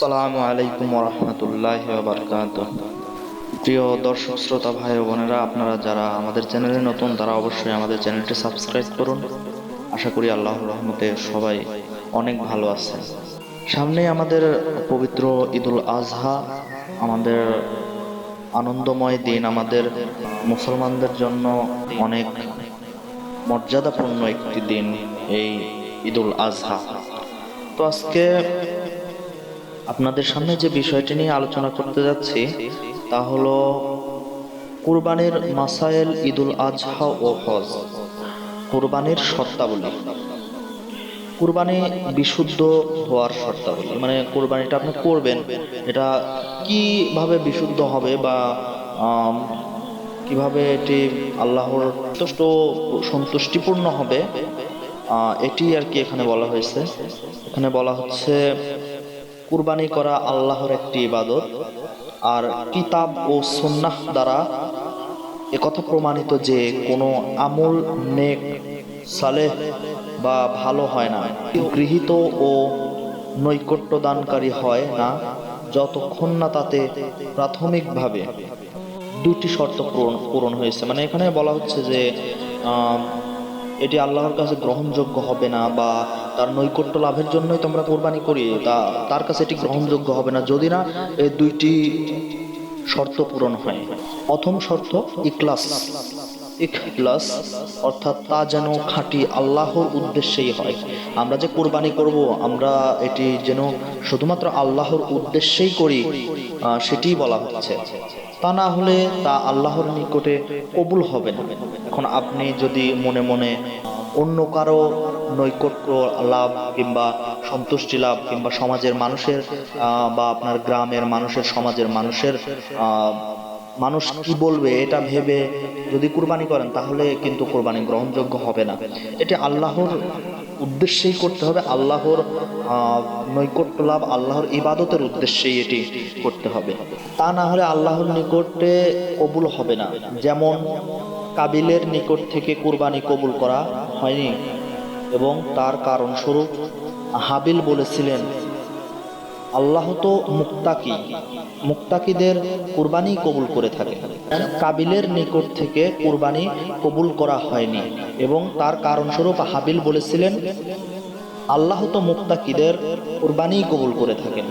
আসসালামু আলাইকুম রহমতুল্লাহ বারকাত প্রিয় দর্শক, শ্রোতা, ভাই বোনেরা, আপনারা যারা আমাদের চ্যানেলে নতুন, তারা অবশ্যই আমাদের চ্যানেলটি সাবস্ক্রাইব করুন। আশা করি আল্লাহর রহমতে সবাই অনেক ভালো আছেন। সামনে আমাদের পবিত্র ঈদুল আজহা, আমাদের আনন্দময় দিন, আমাদের মুসলমানদের জন্য অনেক মর্যাদাপূর্ণ একটি দিন, এই ঈদুল আজহা। তো আজকে আপনাদের সামনে যে বিষয়টি নিয়ে আলোচনা করতে যাচ্ছি, তা হলো কুরবানির মাসায়েল ঈদুল আজহা ও হজ। কুরবানির শর্তাবলী। কুরবানি বিশুদ্ধ হওয়ার শর্তাবলী। মানে কুরবানিটা আপনি করবেন, এটা কীভাবে বিশুদ্ধ হবে বা কীভাবে এটি আল্লাহর যথেষ্ট সন্তুষ্টিপূর্ণ হবে এটি আর কি এখানে বলা হয়েছে। এখানে বলা হচ্ছে কুরবানি করা আল্লাহর একটি ইবাদত আর কিতাব ও সুন্নাহ দ্বারা একথা প্রমাণিত যে কোনো আমল নেক, সালেহ বা ভালো হয় না। গৃহীত ও নৈকট্য দানকারী হয় না, যতক্ষণ না তাতে প্রাথমিকভাবে দুটি শর্ত পূরণ পূরণ হয়েছে। মানে এখানে বলা হচ্ছে যে এটি আল্লাহর কাছে গ্রহণযোগ্য হবে না বা তার নৈকট্য লাভের জন্যই তোমরা কোরবানি করি তা, তার কাছে এটি গ্রহণযোগ্য হবে না যদি না এই দুইটি শর্ত পূরণ হয়। প্রথম শর্ত ইকলাস ইখলাস অর্থাৎ তা যেন খাঁটি আল্লাহর উদ্দেশ্যেই হয়। আমরা যে কোরবানি করব, আমরা এটি যেন শুধুমাত্র আল্লাহর উদ্দেশ্যেই করি সেটিই বলা হচ্ছে। তা না হলে তা আল্লাহর নিকটে কবুল হবে না। এখন আপনি যদি মনে মনে অন্য কারও নৈকট্য লাভ কিংবা সন্তুষ্টি লাভ কিংবা সমাজের মানুষের বা আপনার গ্রামের মানুষের, সমাজের মানুষের মানুষ কি বলবে এটা ভেবে যদি কুরবানি করেন তাহলে কিন্তু কোরবানি গ্রহণযোগ্য হবে না। এটি আল্লাহর উদ্দেশ্যেই করতে হবে আল্লাহর নৈকট্য লাভ, আল্লাহর ইবাদতের উদ্দেশ্যেই এটি করতে হবে। তা না হলে আল্লাহর নিকটে কবুল হবে না। যেমন কাবিলের নিকট থেকে কুরবানি কবুল করা হয়নি, এবং তার কারণস্বরূপ হাবিল বলেছিলেন আল্লাহ তো মুক্তাকি। মুক্তাকিদের কুরবানি কবুল করে থাকে। কাবিলের নিকট থেকে কুরবানি কবুল করা হয়নি এবং তার কারণস্বরূপ হাবিল বলেছিলেন, আল্লাহ তো মুক্তাকিদের কুরবানি কবুল করে থাকেন।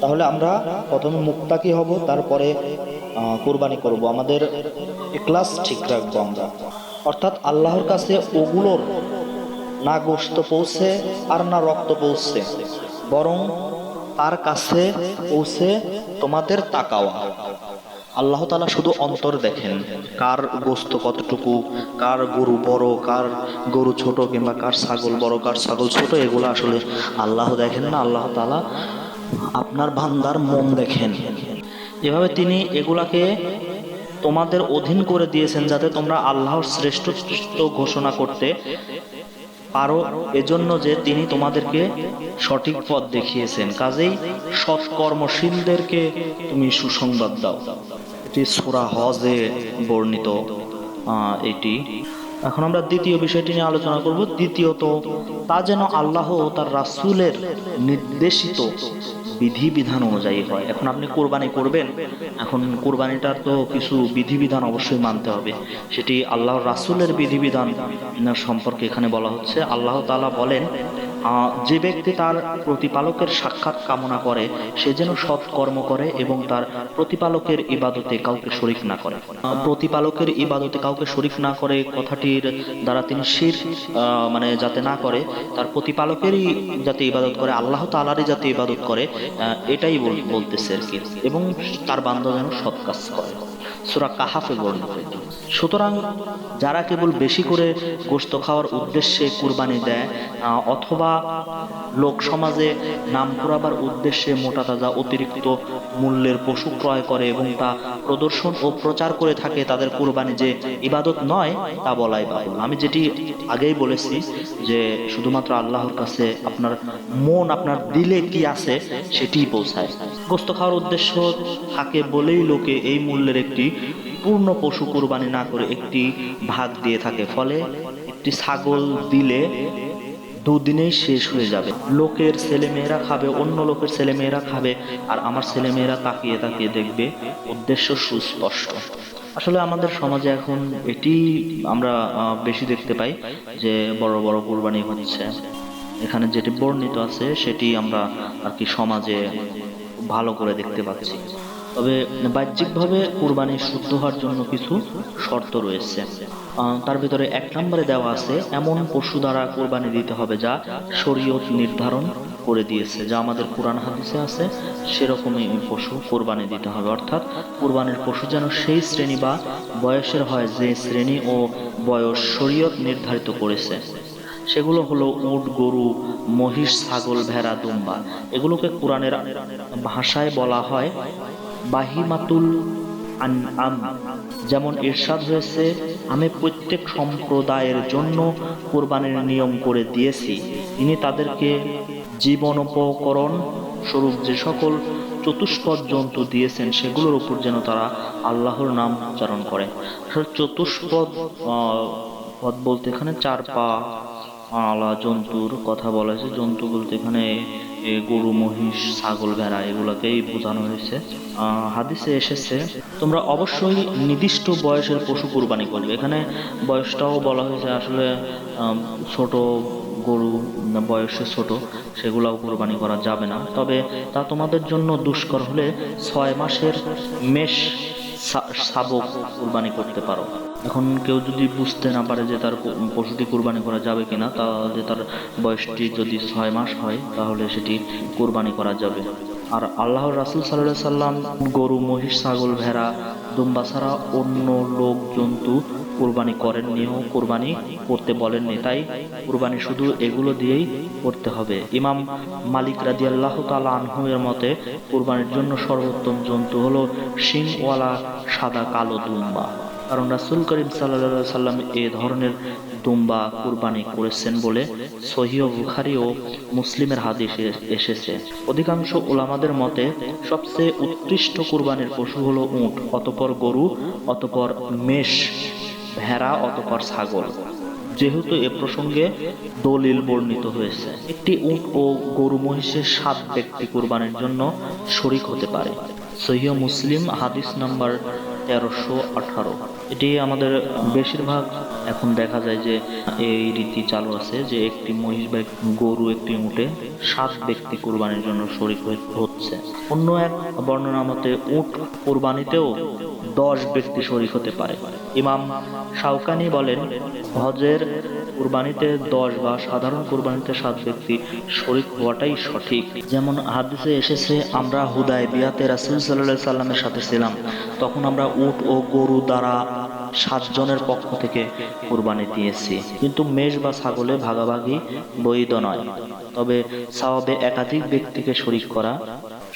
তাহলে আমরা প্রথমে মুক্তাকি হব, তারপরে কুরবানি করব। আমাদের ক্লাস ঠিক রাখব আমরা। অর্থাৎ আল্লাহর কাছে ওগুলোর না গোস্ত পৌঁছে আর না রক্ত পৌঁছে, বরং তার কাছে পৌঁছে তোমাদের তাকাওয়া। আল্লাহ তালা শুধু অন্তর দেখেন, কার গোস্ত কতটুকু, কার গরু বড়, কার গরু ছোট কিংবা কার ছাগল বড়, কার ছাগল ছোট, এগুলো আসলে আল্লাহ দেখেন না, আল্লাহ তালা আপনার বান্দার মন দেখেন। এভাবে তিনি এগুলাকে তোমাদের অধীন করে দিয়েছেন যাতে তোমরা আল্লাহর শ্রেষ্ঠ ঘোষণা করতে পারো এজন্য যে তিনি তোমাদেরকে সঠিক পথ দেখিয়েছেন। কাজেই সৎ কর্মশীলদেরকে তুমি সুসংবাদ দাও। এটি সুরা হজে বর্ণিত। এটি। এখন আমরা দ্বিতীয় বিষয়টি নিয়ে আলোচনা করব। দ্বিতীয়ত, তা যেন আল্লাহ ও তার রাসুলের নির্দেশিত বিধিবিধান অনুযায়ী হয়। এখন আপনি কোরবানি করবেন, এখন কোরবানিটার তো কিছু বিধিবিধান অবশ্যই মানতে হবে। সেটি আল্লাহর রাসূলের বিধিবিধান সম্পর্কে এখানে বলা হচ্ছে। আল্লাহ তালা বলেন যে ব্যক্তি তার প্রতিপালকের সাক্ষাৎ কামনা করে, সে যেন সৎ কর্ম করে এবং তার প্রতিপালকের ইবাদতে কাউকে শরিক না করে। প্রতিপালকের ইবাদতে কাউকে শরিক না করে কথাটির দ্বারা তিনি শির মানে যাতে না করে, তার প্রতিপালকেরই যাতে ইবাদত করে, আল্লাহ তাআলারই যাতে ইবাদত করে এটাই বল- বলতেছে আর কি। এবং তার বান্ধব যেন সৎ কাজ করে। সুরা কাহাফে বর্ণিত। সুতরাং যারা কেবল বেশি করে গোস্ত খাওয়ার উদ্দেশ্যে কুরবানি দেয় অথবা লোক সমাজে নাম পুরাবার উদ্দেশ্যে মোটা তাজা অতিরিক্ত মূল্যের পশু ক্রয় করে এবং তা প্রদর্শন ও প্রচার করে থাকে, তাদের কুরবানি যে ইবাদত নয়, তা বলাই বাহুল্য আমি যেটি আগেই বলেছি যে শুধুমাত্র আল্লাহর কাছে আপনার মন, আপনার দিলে কি আছে সেটিই পৌঁছায় গোস্ত খাওয়ার উদ্দেশ্য থাকে বলেই লোকে এই মূল্যের একটি পূর্ণ পশু কুরবানি না করে একটি ভাগ দিয়ে থাকে, ফলে একটি ছাগল দিলে দুদিনেই শেষ হয়ে যাবে। লোকের ছেলেমেয়েরা খাবে, অন্য লোকের ছেলেমেয়েরা খাবে, আর আমার ছেলেমেয়েরা তাকিয়ে তাকিয়ে দেখবে উদ্দেশ্য সুস্পষ্ট। আসলে আমাদের সমাজে এখন এটি আমরা বেশি দেখতে পাই যে বড় বড় কোরবানি হচ্ছে। এখানে যেটি বর্ণিত আছে, সেটি আমরা আর কি সমাজে ভালো করে দেখতে পাচ্ছি। তবে বাহ্যিকভাবে কুরবানি শুদ্ধ হওয়ার জন্য কিছু শর্ত রয়েছে। তার ভিতরে এক নম্বরে দেওয়া আছে, এমন পশু দ্বারা কোরবানি দিতে হবে যা শরীয়ত নির্ধারণ করে দিয়েছে, যা আমাদের কোরআন হাদিসে আছে, সেরকমই পশু কোরবানি দিতে হবে। অর্থাৎ কোরবানির পশু যেন সেই শ্রেণি বা বয়সের হয় যে শ্রেণি ও বয়স শরীয়ত নির্ধারিত করেছে। সেগুলো হলো উট, গরু, মহিষ, ছাগল, ভেড়া, দুম্বা। এগুলোকে কোরআনের ভাষায় বলা হয় বাহিমাতুল আনআম, যেমন ইরশাদ হয়েছে, আমি প্রত্যেক সম্প্রদায়ের জন্য কোরবানির নিয়ম করে দিয়েছি। তিনি তাদেরকে জীবনোপকরণ স্বরূপ যে সকল চতুষ্পদ জন্তু দিয়েছেন, সেগুলোর উপর যেন তারা আল্লাহর নাম উচ্চারণ করে আসলে চতুষ্পদ পদ বলতে এখানে চার পা, আলা জন্তুর কথা বলা হয়েছে। জন্তু বলতে এখানে গরু, মহিষ, ছাগল, ভেড়া এগুলোকেই বোঝানো হয়েছে। হাদিসে এসেছে, তোমরা অবশ্যই নির্দিষ্ট বয়সের পশু কুরবানি করবে। এখানে বয়সটাও বলা হয়েছে আসলে ছোট গরু বয়সে ছোট, সেগুলাও কোরবানি করা যাবে না। তবে তা তোমাদের জন্য দুষ্কর হলে ছয় মাসের মেষ শাবক কুরবানি করতে পারো। এখন কেউ যদি বুঝতে না পারে যে তার পশুটি কোরবানি করা যাবে কিনা তাহলে তার বয়সটি যদি ছয় মাস হয়, তাহলে সেটি কোরবানি করা যাবে। আর আল্লাহর রাসুল সাল্লাহ সাল্লাম গরু, মহিষ, ছাগল, ভেড়া, দুম্বা ছাড়া অন্য লোক, জন্তু কুরবানি করেননিও কুরবানি করতে বলেননি, তাই কুরবানি শুধু এগুলো দিয়েই করতে হবে। ইমাম মালিক রাজি আল্লাহ তালা আনহু এর মতে, কুরবানির জন্য সর্বোত্তম জন্তু হলো শিংওয়ালা সাদা কালো দুম্বা। কারণ রাসুল করিম সাল্লা সাল্লাম এ ধরনের দুম্বা কুরবানি করেছেন বলে সহিহ বুখারি ও মুসলিমের হাদিসে এসেছে। অধিকাংশ ওলামাদের মতে, সবচেয়ে উৎকৃষ্ট কুরবানির পশু হলো উট, অতপর গরু, অতপর মেষ। ভেড়া অতপর ছাগল, যেহেতু এ প্রসঙ্গে দলিল বর্ণিত হয়েছে। একটি উট ও গরু মহিষের সাত ব্যক্তি কুরবানির জন্য শরিক হতে পারে। সহিহ মুসলিম, হাদিস নাম্বার তেরোশো আঠারো। এটি আমাদের বেশিরভাগ এখন দেখা যায় যে এই রীতি চালু আছে যে একটি মহিষ বা গরু একটি উটে সাত ব্যক্তি কুরবানির জন্য শরিক হচ্ছে। অন্য এক বর্ণনা মতে উট কুরবানিতেও দশ ব্যক্তি শরিক হতে পারে। ইমাম শাওকানি বলেন, হজের কুরবানিতে দশ বা সাধারণ কুরবানিতে সাত ব্যক্তি শরিক হওয়াটাই সঠিক। যেমন হাদিসে এসেছে, আমরা হুদায় বিয়াতে রাসুল সাল্লাহ সাল্লামের সাথে ছিলাম। তখন আমরা উট ও গরু দ্বারা সাতজনের পক্ষ থেকে কুরবানি দিয়েছি। কিন্তু মেষ বা ছাগলে ভাগাভাগি বৈধ নয়। তবে সাওয়াবে একাধিক ব্যক্তিকে শরিক করা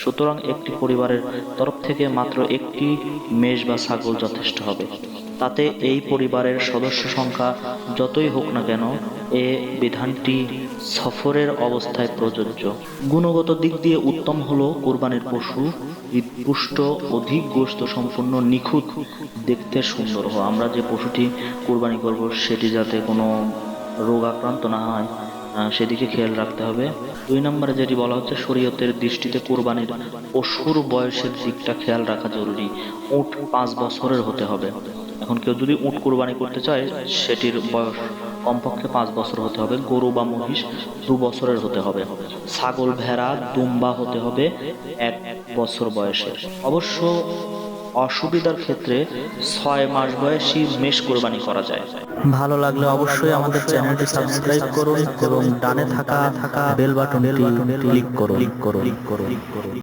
সুতরাং একটি পরিবারের তরফ থেকে মাত্র একটি মেষ বা ছাগল যথেষ্ট হবে। তাতে এই পরিবারের সদস্য সংখ্যা যতই হোক না কেন, এ বিধানটি সফরের অবস্থায় প্রযোজ্য। গুণগত দিক দিয়ে উত্তম হলো কোরবানির পশু পুষ্ট অধিক গোস্ত সম্পূর্ণ নিখুঁত, দেখতে সুন্দর। হওয়া আমরা যে পশুটি কোরবানি করব, সেটি যাতে কোনো রোগ আক্রান্ত না হয় সেদিকে খেয়াল রাখতে হবে। দুই নম্বরে যেটি বলা হচ্ছে, শরীয়তের দৃষ্টিতে কোরবানির পশুর বয়সের দিকটা খেয়াল রাখা জরুরি। উট পাঁচ বছরের হতে হবে। এখন কেউ যদি উট কোরবানি করতে চায়, সেটির বয়স কমপক্ষে পাঁচ বছর হতে হবে। গরু বা মহিষ দু বছরের হতে হবে। ছাগল, ভেড়া, দুম্বা হতে হবে এক বছর বয়সের। অবশ্য অসুবিধার ক্ষেত্রে ছয় মাস বয়সী মেষ কোরবানি করা যায়। ভালো লাগলে অবশ্যই আমাদের চ্যানেলটি সাবস্ক্রাইব করুন এবং ডানে থাকা থাকা বেল বাটন ক্লিক করুন ক্লিক করুন ক্লিক করুন।